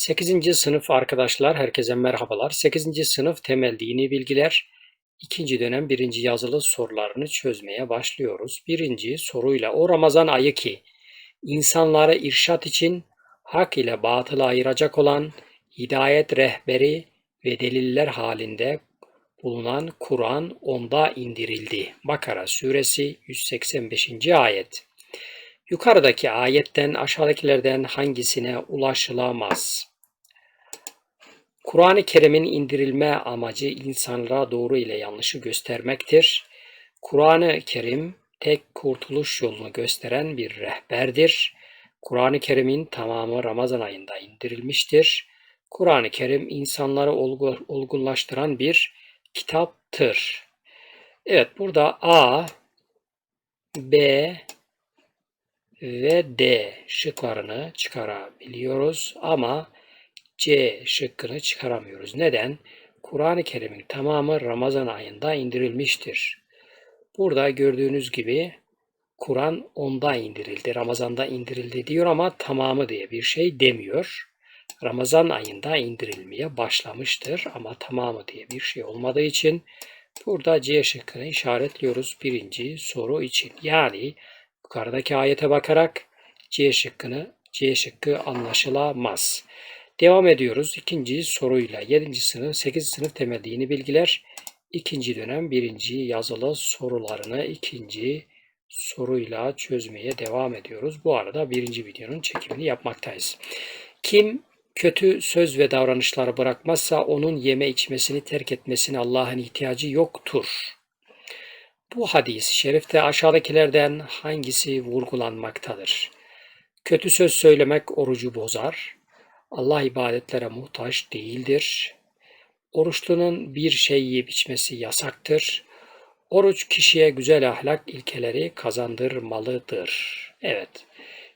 8. sınıf arkadaşlar, herkese merhabalar. 8. sınıf temel dini bilgiler, ikinci dönem birinci yazılı sorularını çözmeye başlıyoruz. Birinci soruyla o Ramazan ayı ki insanlara irşat için hak ile batılı ayıracak olan hidayet rehberi ve deliller halinde bulunan Kur'an onda indirildi. Bakara suresi 185. ayet. Yukarıdaki ayetten aşağıdakilerden hangisine ulaşılamaz? Kur'an-ı Kerim'in indirilme amacı insanlara doğru ile yanlışı göstermektir. Kur'an-ı Kerim tek kurtuluş yolunu gösteren bir rehberdir. Kur'an-ı Kerim'in tamamı Ramazan ayında indirilmiştir. Kur'an-ı Kerim insanları olgu- olgunlaştıran bir kitaptır. Evet burada A, B ve D şıklarını çıkarabiliyoruz ama C şıkkını çıkaramıyoruz. Neden? Kur'an-ı Kerim'in tamamı Ramazan ayında indirilmiştir. Burada gördüğünüz gibi Kur'an onda indirildi, Ramazan'da indirildi diyor ama tamamı diye bir şey demiyor. Ramazan ayında indirilmeye başlamıştır ama tamamı diye bir şey olmadığı için burada C şıkkını işaretliyoruz birinci soru için. Yani yukarıdaki ayete bakarak C şıkkını C şıkkı anlaşılamaz. Devam ediyoruz ikinci soruyla 7. sınıf 8. sınıf temel dini bilgiler ikinci dönem birinci yazılı sorularını ikinci soruyla çözmeye devam ediyoruz. Bu arada birinci videonun çekimini yapmaktayız. Kim kötü söz ve davranışları bırakmazsa onun yeme içmesini terk etmesine Allah'ın ihtiyacı yoktur. Bu hadis-i şerifte aşağıdakilerden hangisi vurgulanmaktadır? Kötü söz söylemek orucu bozar. Allah ibadetlere muhtaç değildir. Oruçlunun bir şey yiyip içmesi yasaktır. Oruç kişiye güzel ahlak ilkeleri kazandırmalıdır. Evet,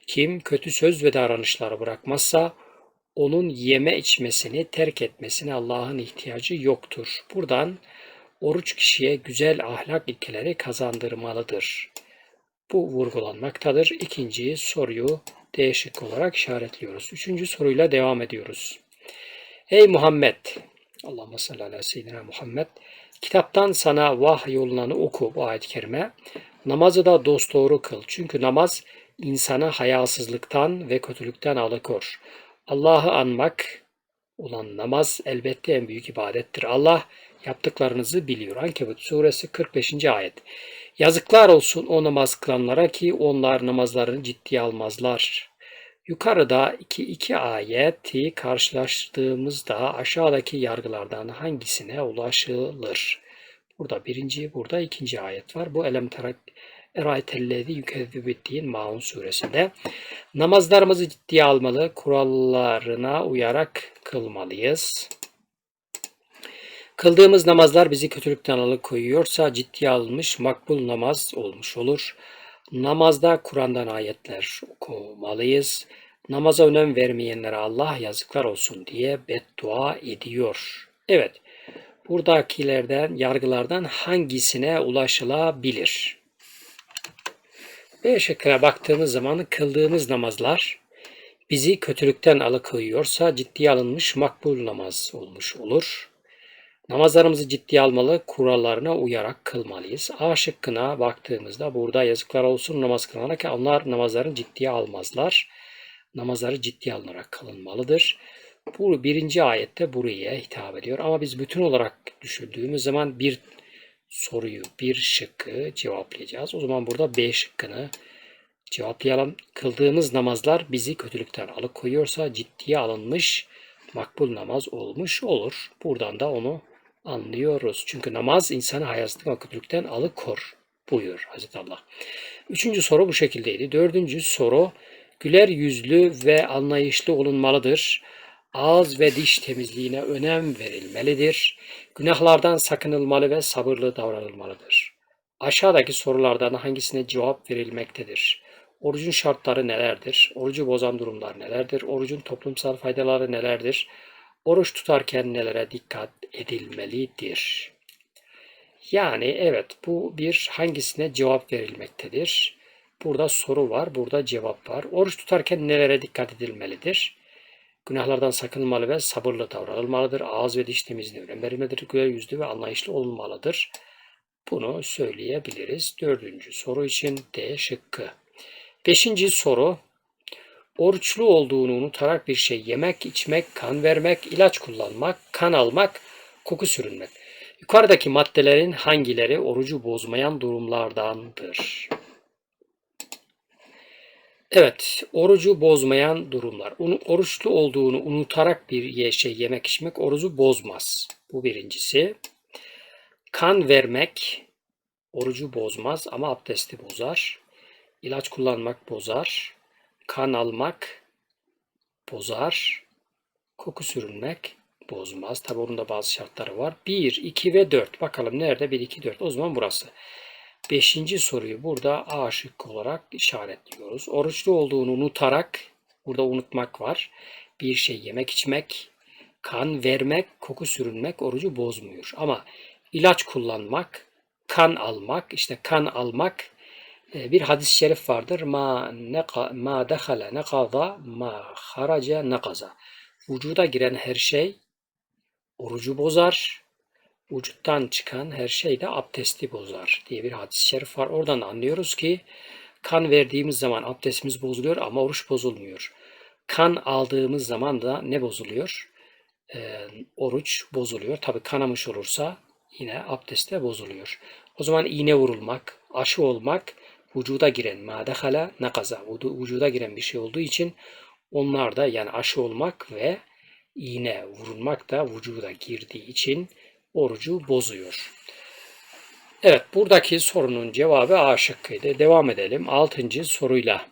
kim kötü söz ve davranışları bırakmazsa onun yeme içmesini terk etmesine Allah'ın ihtiyacı yoktur. Buradan oruç kişiye güzel ahlak ilkeleri kazandırmalıdır. Bu vurgulanmaktadır. İkinci soruyu D şıkkı olarak işaretliyoruz. Üçüncü soruyla devam ediyoruz. Ey Muhammed! Allahümme salli ala seyyidina Muhammed. Kitaptan sana vahiy olunanı oku bu ayet-i kerime. Namazı da dosdoğru kıl. Çünkü namaz insanı hayasızlıktan ve kötülükten alıkor. Allah'ı anmak olan namaz elbette en büyük ibadettir. Allah yaptıklarınızı biliyor. Ankebut suresi 45. ayet. Yazıklar olsun o namaz kılanlara ki onlar namazlarını ciddiye almazlar. Yukarıda iki, iki ayeti karşılaştırdığımızda aşağıdaki yargılardan hangisine ulaşılır? Burada birinci, burada ikinci ayet var. Bu elem terak eraytellezi yükezzibettiğin Maun suresinde. Namazlarımızı ciddiye almalı, kurallarına uyarak kılmalıyız. Kıldığımız namazlar bizi kötülükten alıkoyuyorsa ciddiye alınmış makbul namaz olmuş olur. Namazda Kur'an'dan ayetler okumalıyız. Namaza önem vermeyenlere Allah yazıklar olsun diye beddua ediyor. Evet, buradakilerden, yargılardan hangisine ulaşılabilir? B şıkkına baktığımız zaman kıldığımız namazlar bizi kötülükten alıkoyuyorsa ciddiye alınmış makbul namaz olmuş olur. Namazlarımızı ciddiye almalı, kurallarına uyarak kılmalıyız. A şıkkına baktığımızda burada yazıklar olsun namaz kılana ki onlar namazlarını ciddiye almazlar. Namazları ciddiye alınarak kılınmalıdır. Bu birinci ayette buraya hitap ediyor. Ama biz bütün olarak düşündüğümüz zaman bir soruyu, bir şıkkı cevaplayacağız. O zaman burada B şıkkını cevaplayalım. Kıldığımız namazlar bizi kötülükten alıkoyuyorsa ciddiye alınmış makbul namaz olmuş olur. Buradan da onu anlıyoruz. Çünkü namaz insanı hayasızlık ve kötülükten alıkor buyur Hazreti Allah. Üçüncü soru bu şekildeydi. Dördüncü soru güler yüzlü ve anlayışlı olunmalıdır. Ağız ve diş temizliğine önem verilmelidir. Günahlardan sakınılmalı ve sabırlı davranılmalıdır. Aşağıdaki sorulardan hangisine cevap verilmektedir? Orucun şartları nelerdir? Orucu bozan durumlar nelerdir? Orucun toplumsal faydaları nelerdir? Oruç tutarken nelere dikkat edilmelidir? Yani evet bu bir hangisine cevap verilmektedir? Burada soru var, burada cevap var. Oruç tutarken nelere dikkat edilmelidir? Günahlardan sakınılmalı ve sabırlı davranılmalıdır. Ağız ve diş temizliğine önem verilmelidir. Güler yüzlü ve anlayışlı olunmalıdır. Bunu söyleyebiliriz. Dördüncü soru için D şıkkı. Beşinci soru. Oruçlu olduğunu unutarak bir şey yemek, içmek, kan vermek, ilaç kullanmak, kan almak, koku sürünmek. Yukarıdaki maddelerin hangileri orucu bozmayan durumlardandır? Evet, orucu bozmayan durumlar. Oruçlu olduğunu unutarak bir şey yemek içmek orucu bozmaz. Bu birincisi. Kan vermek orucu bozmaz ama abdesti bozar. İlaç kullanmak bozar. Kan almak bozar. Koku sürünmek bozmaz. Tabi onun da bazı şartları var. 1, 2 ve 4. Bakalım nerede? 1, 2, 4. O zaman burası. Beşinci soruyu burada A şıkkı olarak işaretliyoruz. Oruçlu olduğunu unutarak, burada unutmak var. Bir şey yemek içmek, kan vermek, koku sürünmek orucu bozmuyor. Ama ilaç kullanmak, kan almak, işte kan almak bir hadis-i şerif vardır. Ma neka ma dakhala nakaza ma haraca nakaza. Vücuda giren her şey orucu bozar. Vücuttan çıkan her şey de abdesti bozar diye bir hadis-i şerif var. Oradan anlıyoruz ki kan verdiğimiz zaman abdestimiz bozuluyor ama oruç bozulmuyor. Kan aldığımız zaman da ne bozuluyor? Ee, oruç bozuluyor. Tabi kanamış olursa yine abdest de bozuluyor. O zaman iğne vurulmak, aşı olmak vücuda giren madehala nakaza vücu- vücuda giren bir şey olduğu için onlar da yani aşı olmak ve iğne vurulmak da vücuda girdiği için orucu bozuyor. Evet buradaki sorunun cevabı A şıkkıydı. Devam edelim. Altıncı soruyla.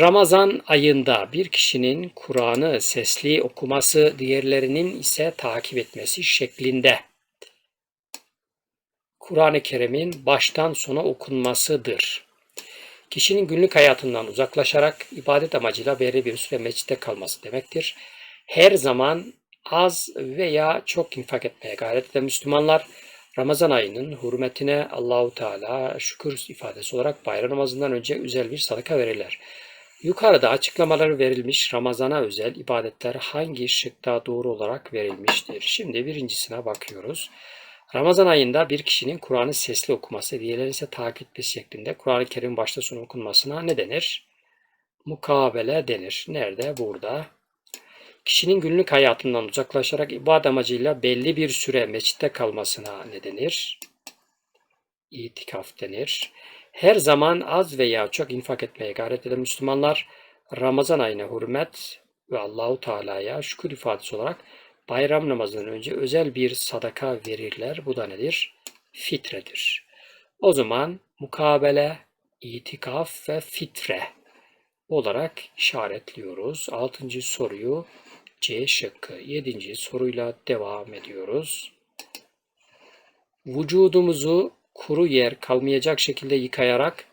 Ramazan ayında bir kişinin Kur'an'ı sesli okuması, diğerlerinin ise takip etmesi şeklinde Kur'an-ı Kerim'in baştan sona okunmasıdır. Kişinin günlük hayatından uzaklaşarak ibadet amacıyla belirli bir süre mescitte kalması demektir. Her zaman az veya çok infak etmeye gayret eden Müslümanlar Ramazan ayının hürmetine Allahu Teala şükür ifadesi olarak bayram namazından önce özel bir sadaka verirler. Yukarıda açıklamaları verilmiş Ramazana özel ibadetler hangi şıkta doğru olarak verilmiştir? Şimdi birincisine bakıyoruz. Ramazan ayında bir kişinin Kur'an'ı sesli okuması, diğerleri ise takip etmesi şeklinde Kur'an-ı Kerim başta sona okunmasına ne denir? Mukabele denir. Nerede? Burada. Kişinin günlük hayatından uzaklaşarak ibadet amacıyla belli bir süre mescitte kalmasına ne denir? İtikaf denir. Her zaman az veya çok infak etmeye gayret eden Müslümanlar Ramazan ayına hürmet ve Allahu Teala'ya şükür ifadesi olarak bayram namazından önce özel bir sadaka verirler. Bu da nedir? Fitredir. O zaman mukabele, itikaf ve fitre olarak işaretliyoruz. Altıncı soruyu C şıkkı. Yedinci soruyla devam ediyoruz. Vücudumuzu kuru yer kalmayacak şekilde yıkayarak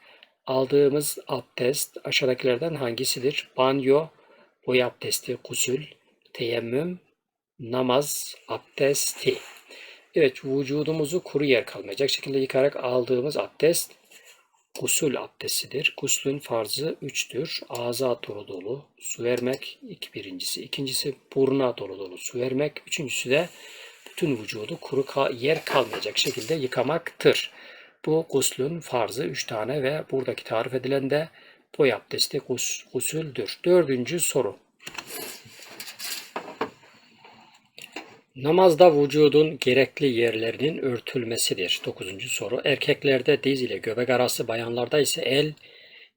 aldığımız abdest aşağıdakilerden hangisidir? Banyo, boy abdesti, gusül, teyemmüm, namaz abdesti. Evet vücudumuzu kuru yer kalmayacak şekilde yıkarak aldığımız abdest gusül abdestidir. Guslün farzı üçtür. Ağza dolu dolu su vermek ilk birincisi. İkincisi buruna dolu dolu su vermek. Üçüncüsü de bütün vücudu kuru yer kalmayacak şekilde yıkamaktır. Bu guslün farzı üç tane ve buradaki tarif edilen de boy abdesti gus- gusüldür. Dördüncü soru. Namazda vücudun gerekli yerlerinin örtülmesidir. Dokuzuncu soru. Erkeklerde diz ile göbek arası, bayanlarda ise el,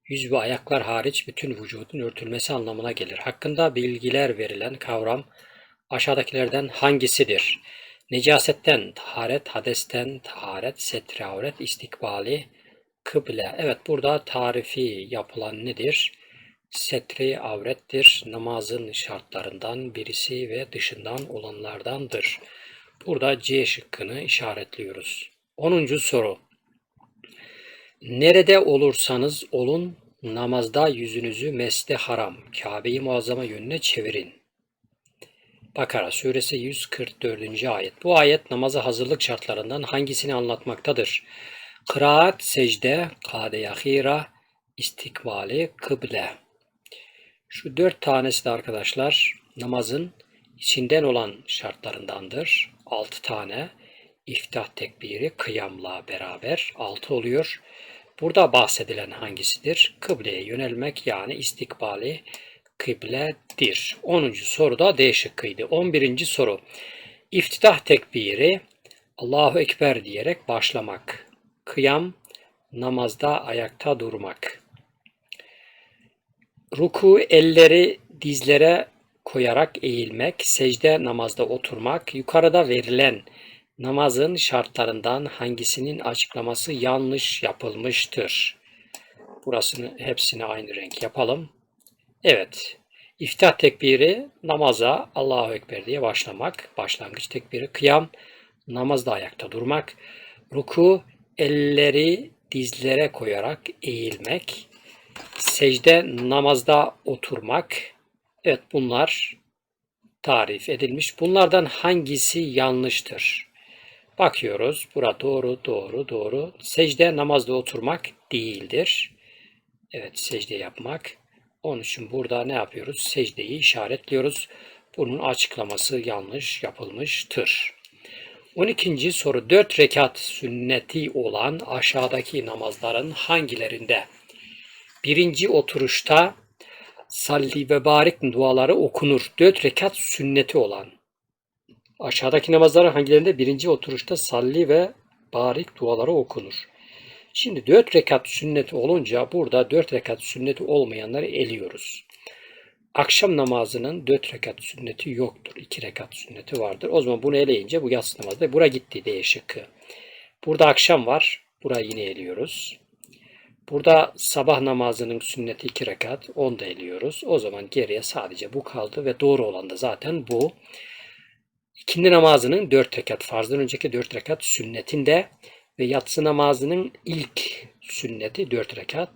yüz ve ayaklar hariç bütün vücudun örtülmesi anlamına gelir. Hakkında bilgiler verilen kavram aşağıdakilerden hangisidir? Necasetten taharet, hadesten taharet, setri avret, istikbali, kıble. Evet burada tarifi yapılan nedir? Setri avrettir, namazın şartlarından birisi ve dışından olanlardandır. Burada C şıkkını işaretliyoruz. 10. soru. Nerede olursanız olun namazda yüzünüzü mescid haram, Kabe-i Muazzama yönüne çevirin. Bakara suresi 144. ayet. Bu ayet namaza hazırlık şartlarından hangisini anlatmaktadır? Kıraat, secde, kade yahira, istikbali, kıble. Şu dört tanesi de arkadaşlar namazın içinden olan şartlarındandır. Altı tane iftah tekbiri kıyamla beraber altı oluyor. Burada bahsedilen hangisidir? Kıbleye yönelmek yani istikbali kıbledir. 10. soru da D şıkkıydı. 11. soru. İftitah tekbiri Allahu Ekber diyerek başlamak. Kıyam namazda ayakta durmak. Ruku elleri dizlere koyarak eğilmek, secde namazda oturmak, yukarıda verilen namazın şartlarından hangisinin açıklaması yanlış yapılmıştır? Burasını hepsini aynı renk yapalım. Evet. İftah tekbiri namaza Allahu Ekber diye başlamak. Başlangıç tekbiri kıyam. Namazda ayakta durmak. Ruku elleri dizlere koyarak eğilmek. Secde namazda oturmak. Evet bunlar tarif edilmiş. Bunlardan hangisi yanlıştır? Bakıyoruz. Bura doğru, doğru, doğru. Secde namazda oturmak değildir. Evet secde yapmak. Onun için burada ne yapıyoruz? Secdeyi işaretliyoruz. Bunun açıklaması yanlış yapılmıştır. 12. soru 4 rekat sünneti olan aşağıdaki namazların hangilerinde? Birinci oturuşta salli ve barik duaları okunur. 4 rekat sünneti olan. Aşağıdaki namazların hangilerinde birinci oturuşta salli ve barik duaları okunur. Şimdi 4 rekat sünneti olunca burada 4 rekat sünneti olmayanları eliyoruz. Akşam namazının 4 rekat sünneti yoktur. 2 rekat sünneti vardır. O zaman bunu eleyince bu yatsı namazda bura gitti D şıkkı. Burada akşam var. Burayı yine eliyoruz. Burada sabah namazının sünneti 2 rekat. Onu da eliyoruz. O zaman geriye sadece bu kaldı ve doğru olan da zaten bu. İkindi namazının 4 rekat farzdan önceki 4 rekat sünnetinde ve yatsı namazının ilk sünneti 4 rekat.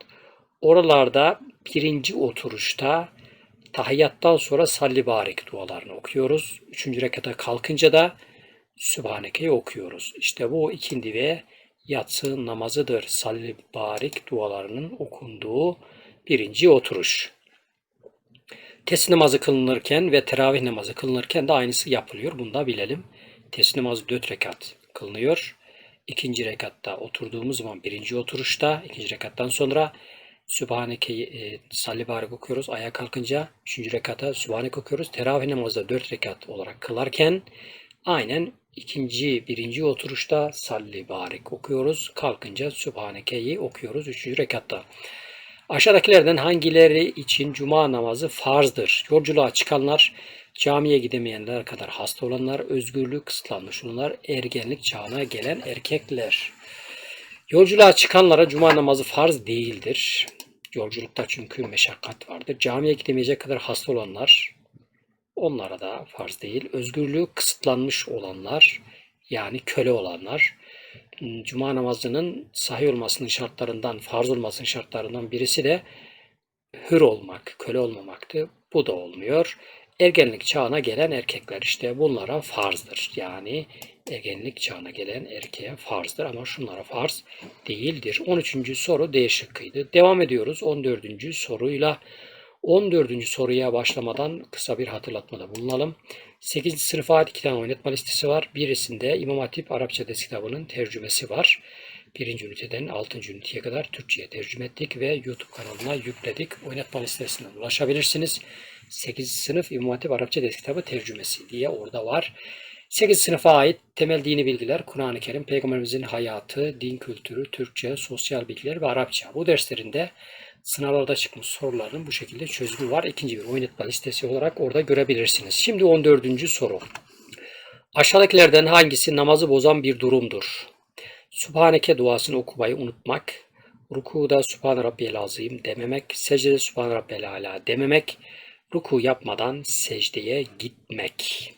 Oralarda birinci oturuşta tahiyyattan sonra salli barik dualarını okuyoruz. Üçüncü rekata kalkınca da Sübhaneke'yi okuyoruz. İşte bu ikindi ve yatsı namazıdır. Salli barik dualarının okunduğu birinci oturuş. Teslim namazı kılınırken ve teravih namazı kılınırken de aynısı yapılıyor. Bunu da bilelim. Teslim namazı 4 rekat kılınıyor. İkinci rekatta oturduğumuz zaman birinci oturuşta, ikinci rekattan sonra Sübhaneke'yi e, salli barik okuyoruz. Ayağa kalkınca üçüncü rekata Sübhaneke okuyoruz. Teravih namazda dört rekat olarak kılarken aynen ikinci, birinci oturuşta salli barik okuyoruz. Kalkınca Sübhaneke'yi okuyoruz üçüncü rekatta. Aşağıdakilerden hangileri için cuma namazı farzdır? Yolculuğa çıkanlar, camiye gidemeyenler kadar hasta olanlar, özgürlüğü kısıtlanmış olanlar, ergenlik çağına gelen erkekler. Yolculuğa çıkanlara cuma namazı farz değildir. Yolculukta çünkü meşakkat vardır. Camiye gidemeyecek kadar hasta olanlar, onlara da farz değil. Özgürlüğü kısıtlanmış olanlar, yani köle olanlar, cuma namazının sahih olmasının şartlarından, farz olmasının şartlarından birisi de hür olmak, köle olmamaktı. Bu da olmuyor. Ergenlik çağına gelen erkekler işte bunlara farzdır. Yani ergenlik çağına gelen erkeğe farzdır ama şunlara farz değildir. 13. soru D şıkkıydı. Devam ediyoruz 14. soruyla. 14. soruya başlamadan kısa bir hatırlatmada bulunalım. 8. sınıfa ait iki tane oynatma listesi var. Birisinde İmam Hatip Arapça ders kitabının tercümesi var. Birinci üniteden 6. üniteye kadar Türkçe'ye tercüme ettik ve YouTube kanalına yükledik. Oynatma listesinden ulaşabilirsiniz. 8. sınıf İmam Hatip Arapça ders kitabı tercümesi diye orada var. 8 sınıfa ait temel dini bilgiler, Kur'an-ı Kerim, Peygamberimizin hayatı, din kültürü, Türkçe, sosyal bilgiler ve Arapça. Bu derslerinde sınavlarda çıkmış soruların bu şekilde çözümü var. İkinci bir oynatma listesi olarak orada görebilirsiniz. Şimdi 14. soru. Aşağıdakilerden hangisi namazı bozan bir durumdur? Sübhaneke duasını okumayı unutmak, rukuda Sübhan Rabbiyel Azim dememek, secdede Sübhan Rabbiyel Ala dememek, ruku yapmadan secdeye gitmek.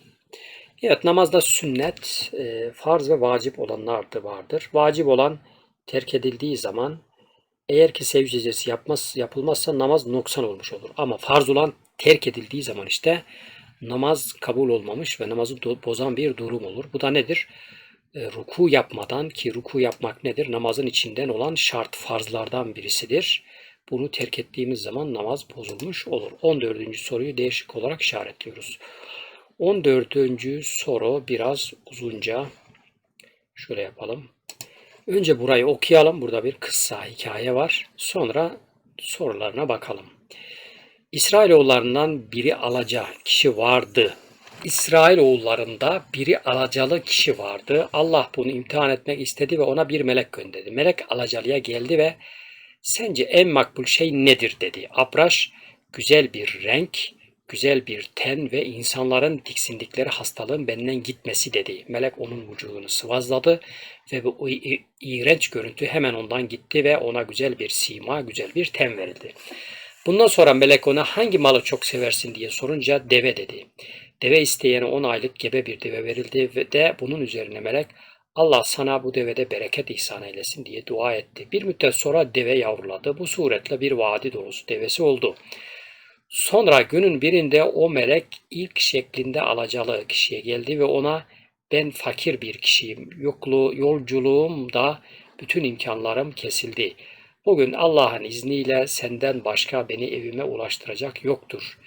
Evet namazda sünnet, e, farz ve vacip olanlar da vardır. Vacip olan terk edildiği zaman eğer ki secdesi yapmaz, yapılmazsa namaz noksan olmuş olur. Ama farz olan terk edildiği zaman işte namaz kabul olmamış ve namazı bozan bir durum olur. Bu da nedir? E, ruku yapmadan ki ruku yapmak nedir? Namazın içinden olan şart farzlardan birisidir. Bunu terk ettiğimiz zaman namaz bozulmuş olur. 14. soruyu değişik olarak işaretliyoruz. 14. soru biraz uzunca. Şöyle yapalım. Önce burayı okuyalım. Burada bir kıssa hikaye var. Sonra sorularına bakalım. İsrailoğullarından biri alaca kişi vardı. İsrailoğullarında biri alacalı kişi vardı. Allah bunu imtihan etmek istedi ve ona bir melek gönderdi. Melek alacalıya geldi ve sence en makbul şey nedir dedi. Abraş güzel bir renk, güzel bir ten ve insanların tiksindikleri hastalığın benden gitmesi dedi. Melek onun vücudunu sıvazladı ve bu iğrenç görüntü hemen ondan gitti ve ona güzel bir sima, güzel bir ten verildi. Bundan sonra melek ona hangi malı çok seversin diye sorunca deve dedi. Deve isteyene 10 aylık gebe bir deve verildi ve de bunun üzerine melek Allah sana bu devede bereket ihsan eylesin diye dua etti. Bir müddet sonra deve yavruladı. Bu suretle bir vadi dolusu devesi oldu. Sonra günün birinde o melek ilk şeklinde alacalı kişiye geldi ve ona ben fakir bir kişiyim. Yoklu, yolculuğumda bütün imkanlarım kesildi. Bugün Allah'ın izniyle senden başka beni evime ulaştıracak yoktur.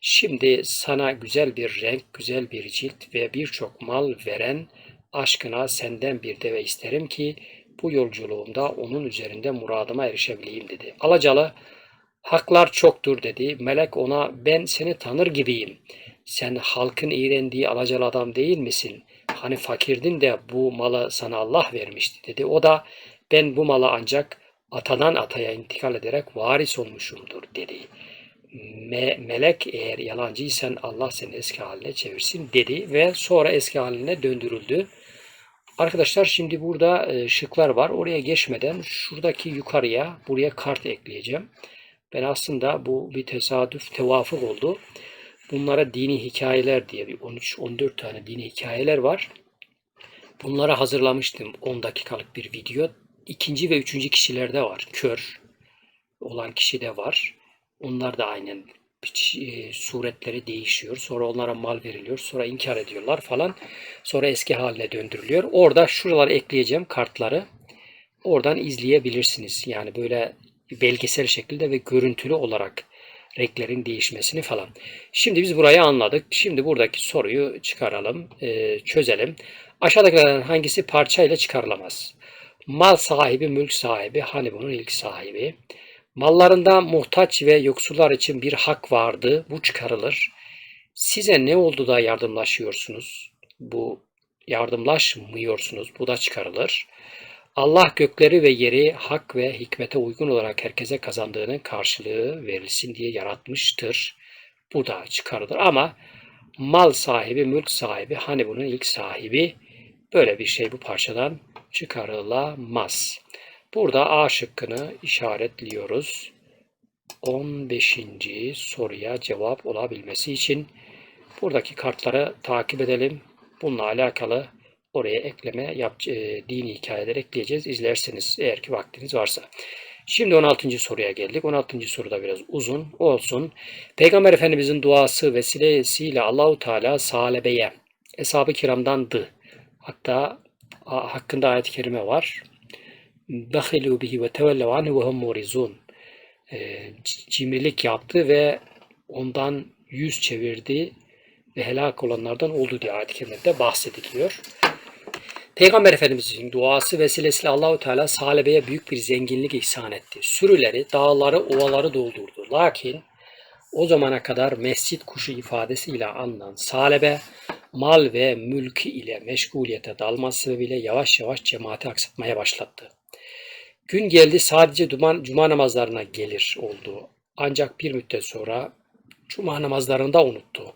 Şimdi sana güzel bir renk, güzel bir cilt ve birçok mal veren aşkına senden bir deve isterim ki bu yolculuğumda onun üzerinde muradıma erişebileyim dedi. Alacalı haklar çoktur dedi. Melek ona ben seni tanır gibiyim. Sen halkın iğrendiği alacalı adam değil misin? Hani fakirdin de bu malı sana Allah vermişti dedi. O da ben bu malı ancak atadan ataya intikal ederek varis olmuşumdur dedi. Me melek eğer yalancıysan Allah seni eski haline çevirsin dedi ve sonra eski haline döndürüldü. Arkadaşlar şimdi burada şıklar var. Oraya geçmeden şuradaki yukarıya buraya kart ekleyeceğim. Ben aslında bu bir tesadüf tevafuk oldu. Bunlara dini hikayeler diye bir 13-14 tane dini hikayeler var. Bunlara hazırlamıştım 10 dakikalık bir video. İkinci ve üçüncü kişilerde var. Kör olan kişi de var. Onlar da aynen e, suretleri değişiyor. Sonra onlara mal veriliyor. Sonra inkar ediyorlar falan. Sonra eski haline döndürülüyor. Orada şuraları ekleyeceğim kartları. Oradan izleyebilirsiniz. Yani böyle belgesel şekilde ve görüntülü olarak renklerin değişmesini falan. Şimdi biz burayı anladık. Şimdi buradaki soruyu çıkaralım, e, çözelim. Aşağıdakilerden hangisi parçayla çıkarılamaz? Mal sahibi, mülk sahibi, hani bunun ilk sahibi. Mallarında muhtaç ve yoksullar için bir hak vardı. Bu çıkarılır. Size ne oldu da yardımlaşıyorsunuz? Bu yardımlaşmıyorsunuz. Bu da çıkarılır. Allah gökleri ve yeri hak ve hikmete uygun olarak herkese kazandığının karşılığı verilsin diye yaratmıştır. Bu da çıkarılır ama mal sahibi, mülk sahibi, hani bunun ilk sahibi böyle bir şey bu parçadan çıkarılamaz. Burada A şıkkını işaretliyoruz. 15. soruya cevap olabilmesi için buradaki kartları takip edelim. Bununla alakalı oraya ekleme yap, e, dini hikayeler ekleyeceğiz. İzlerseniz eğer ki vaktiniz varsa. Şimdi 16. soruya geldik. 16. soruda biraz uzun olsun. Peygamber Efendimizin duası vesilesiyle Allahu Teala salebeye, eshab-ı kiramdandı. Hatta hakkında ayet-i kerime var. Bahilu bihi ve tevellev anhu ve hum. Ee, cimrilik yaptı ve ondan yüz çevirdi ve helak olanlardan oldu diye ayet-i kerimede bahsediliyor. Peygamber Efendimizin duası vesilesiyle Allahu Teala salebeye büyük bir zenginlik ihsan etti. Sürüleri, dağları, ovaları doldurdu. Lakin o zamana kadar mescit kuşu ifadesiyle anılan salebe mal ve mülkü ile meşguliyete dalması sebebiyle yavaş yavaş cemaati aksatmaya başlattı. Gün geldi sadece duman, cuma namazlarına gelir oldu. Ancak bir müddet sonra cuma namazlarını da unuttu.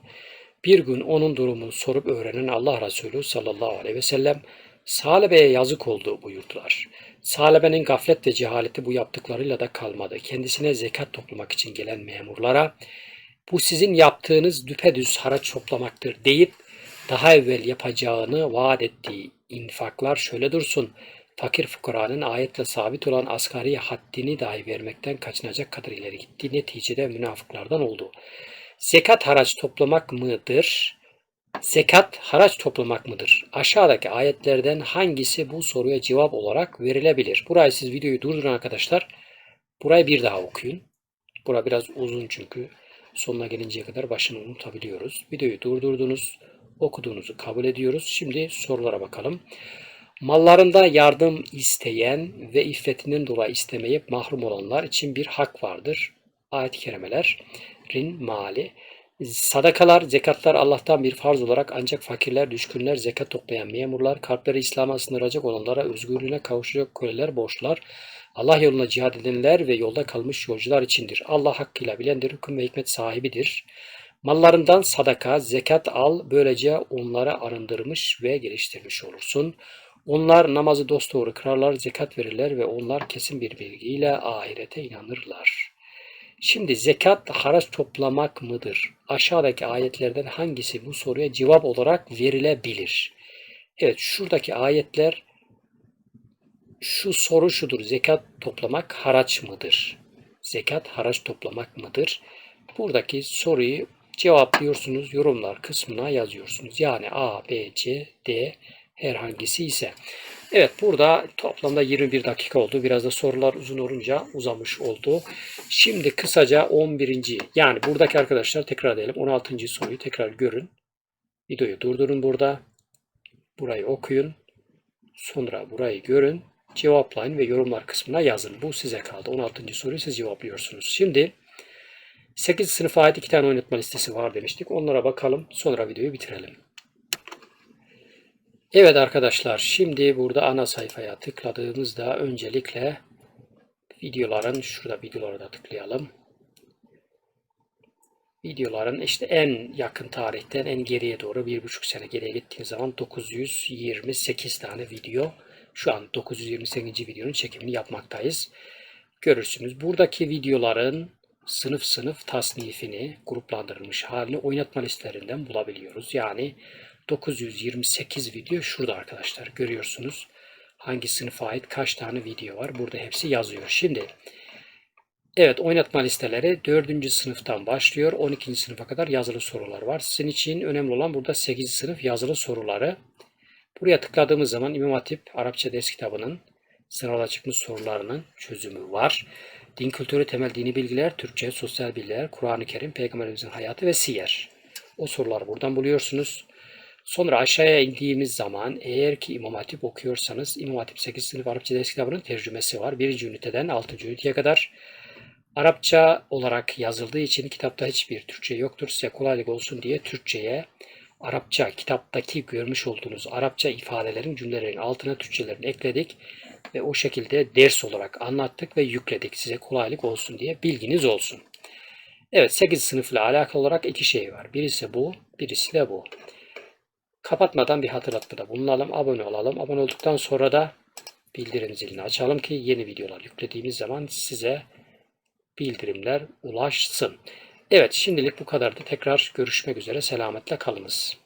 Bir gün onun durumunu sorup öğrenen Allah Resulü sallallahu aleyhi ve sellem Salebe'ye yazık oldu buyurdular. Salebe'nin gaflet ve cehaleti bu yaptıklarıyla da kalmadı. Kendisine zekat toplamak için gelen memurlara bu sizin yaptığınız düpedüz haraç toplamaktır deyip daha evvel yapacağını vaat ettiği infaklar şöyle dursun. Fakir fukaranın ayetle sabit olan asgari haddini dahi vermekten kaçınacak kadar ileri gitti. Neticede münafıklardan oldu. Zekat haraç toplamak mıdır? Zekat haraç toplamak mıdır? Aşağıdaki ayetlerden hangisi bu soruya cevap olarak verilebilir? Burayı siz videoyu durdurun arkadaşlar. Burayı bir daha okuyun. Bura biraz uzun çünkü sonuna gelinceye kadar başını unutabiliyoruz. Videoyu durdurdunuz, okuduğunuzu kabul ediyoruz. Şimdi sorulara bakalım. Mallarında yardım isteyen ve iffetinden dolayı istemeyip mahrum olanlar için bir hak vardır. Ayet-i kerimelerin mali. Sadakalar, zekatlar Allah'tan bir farz olarak ancak fakirler, düşkünler, zekat toplayan memurlar, kalpleri İslam'a sınıracak olanlara, özgürlüğüne kavuşacak köleler, borçlar, Allah yoluna cihad edenler ve yolda kalmış yolcular içindir. Allah hakkıyla bilendir, hüküm ve hikmet sahibidir. Mallarından sadaka, zekat al, böylece onları arındırmış ve geliştirmiş olursun. Onlar namazı dosdoğru kırarlar, zekat verirler ve onlar kesin bir bilgiyle ahirete inanırlar. Şimdi zekat haraç toplamak mıdır? Aşağıdaki ayetlerden hangisi bu soruya cevap olarak verilebilir? Evet şuradaki ayetler şu soru şudur. Zekat toplamak haraç mıdır? Zekat haraç toplamak mıdır? Buradaki soruyu cevaplıyorsunuz. Yorumlar kısmına yazıyorsunuz. Yani A, B, C, D herhangisi ise. Evet burada toplamda 21 dakika oldu. Biraz da sorular uzun olunca uzamış oldu. Şimdi kısaca 11. yani buradaki arkadaşlar tekrar edelim. 16. soruyu tekrar görün. Videoyu durdurun burada. Burayı okuyun. Sonra burayı görün. Cevaplayın ve yorumlar kısmına yazın. Bu size kaldı. 16. soruyu siz cevaplıyorsunuz. Şimdi 8 sınıfa ait iki tane oynatma listesi var demiştik. Onlara bakalım. Sonra videoyu bitirelim. Evet arkadaşlar şimdi burada ana sayfaya tıkladığımızda öncelikle videoların şurada videolara da tıklayalım. Videoların işte en yakın tarihten en geriye doğru bir buçuk sene geriye gittiğim zaman 928 tane video. Şu an 928. videonun çekimini yapmaktayız. Görürsünüz. Buradaki videoların sınıf sınıf tasnifini, gruplandırılmış halini oynatma listelerinden bulabiliyoruz. Yani 928 video şurada arkadaşlar görüyorsunuz. Hangi sınıfa ait kaç tane video var burada hepsi yazıyor. Şimdi evet oynatma listeleri 4. sınıftan başlıyor. 12. sınıfa kadar yazılı sorular var. Sizin için önemli olan burada 8. sınıf yazılı soruları. Buraya tıkladığımız zaman İmam Hatip Arapça ders kitabının sınavda çıkmış sorularının çözümü var. Din kültürü, temel dini bilgiler, Türkçe, sosyal bilgiler, Kur'an-ı Kerim, Peygamberimizin hayatı ve siyer. O soruları buradan buluyorsunuz. Sonra aşağıya indiğimiz zaman eğer ki İmam Hatip okuyorsanız İmam Hatip 8 sınıf Arapça ders kitabının tercümesi var. 1. üniteden 6. üniteye kadar. Arapça olarak yazıldığı için kitapta hiçbir Türkçe yoktur. Size kolaylık olsun diye Türkçe'ye Arapça kitaptaki görmüş olduğunuz Arapça ifadelerin cümlelerin altına Türkçelerini ekledik ve o şekilde ders olarak anlattık ve yükledik size kolaylık olsun diye bilginiz olsun. Evet 8 sınıfla alakalı olarak iki şey var. Birisi bu, birisi de bu. Kapatmadan bir hatırlatmada bulunalım. Abone olalım. Abone olduktan sonra da bildirim zilini açalım ki yeni videolar yüklediğimiz zaman size bildirimler ulaşsın. Evet şimdilik bu kadardı. Tekrar görüşmek üzere. Selametle kalınız.